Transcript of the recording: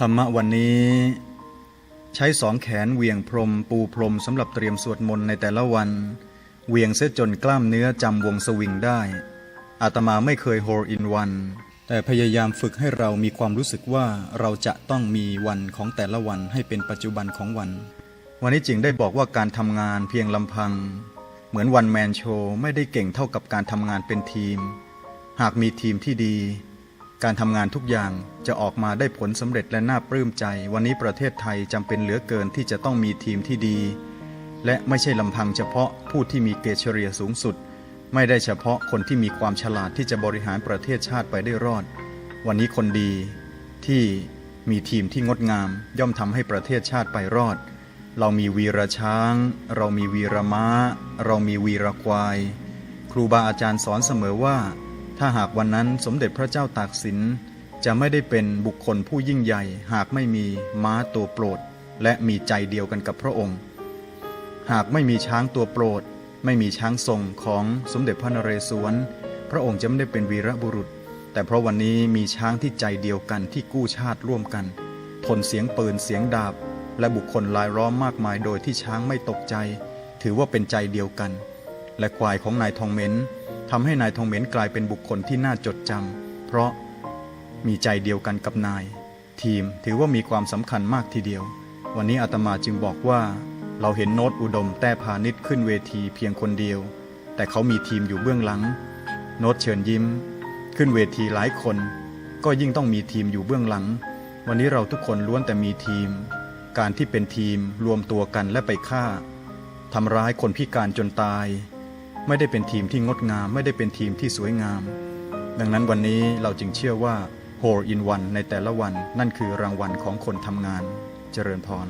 ธรรมะวันนี้ใช้สองแขนเหวียงพรม ปูพรมสำหรับเตรียมสวดมนต์ในแต่ละวันเหวียงเสียจนกล้ามเนื้อจำวงสวิงได้ อาตมาไม่เคยโฮลอินวัน แต่พยายามฝึกให้เรามีความรู้สึกว่าเราจะต้องมีวันของแต่ละวันให้เป็นปัจจุบันของวัน วันนี้จึงได้บอกว่าการทำงานเพียงลำพัง เหมือนวันแมนโชไม่ได้เก่งเท่ากับการทำงานเป็นทีม หากมีทีมที่ดี การทำงานทุกอย่างจะออกมาได้ผลสำเร็จและน่าปลื้มใจ วันนี้ประเทศไทยจำเป็นเหลือเกินที่จะต้องมีทีมที่ดี และไม่ใช่ลำพังเฉพาะผู้ที่มีเกรดเฉลี่ยสูงสุด ไม่ได้เฉพาะคนที่มีความฉลาดที่จะบริหารประเทศชาติไปได้รอด วันนี้คนดีที่มีทีมที่งดงาม ย่อมทำให้ประเทศชาติไปรอด เรามีวีรช้าง เรามีวีรม้า เรามีวีรควาย ครูบาอาจารย์สอนเสมอว่า ถ้าหากวันนั้นสมเด็จพระเจ้าตากสินจะไม่ได้เป็นบุคคลผู้ยิ่งใหญ่ หากไม่มีม้าตัวโปรด และมีใจเดียวกันกับพระองค์ หากไม่มีช้างตัวโปรด ไม่มีช้างทรงของสมเด็จพระนเรศวร พระองค์จะไม่ได้เป็นวีรบุรุษ แต่เพราะวันนี้มีช้างที่ใจเดียวกันที่กู้ชาติร่วมกัน ทนเสียงปืนเสียงดาบ และบุคคลลายล้อมมากมายโดยที่ช้างไม่ตกใจ ถือว่าเป็นใจเดียวกัน และควายของนายทองเหม็น ทำให้นายทองเหม็นกลายเป็นบุคคลที่น่าจดจำเพราะมีใจเดียวกันกับนาย ทีมถือว่ามีความสำคัญมากทีเดียว วันนี้อาตมาจึงบอกว่า เราเห็นโน้ตอุดมแต้พาณิชย์ขึ้นเวทีเพียงคนเดียว แต่เขามีทีมอยู่เบื้องหลัง โน้ตเชิญยิ้ม ขึ้นเวทีหลายคน ก็ยิ่งต้องมีทีมอยู่เบื้องหลัง วันนี้เราทุกคนล้วนแต่มีทีม การที่เป็นทีมรวมตัวกันและไปฆ่าทำร้ายคนพิการจนตาย ไม่ได้เป็นทีมที่งดงาม ไม่ได้เป็นทีมที่สวยงาม ดังนั้นวันนี้เราจึงเชื่อว่า Hole in One ในแต่ละวันนั่นคือรางวัลของคนทำงาน เจริญพร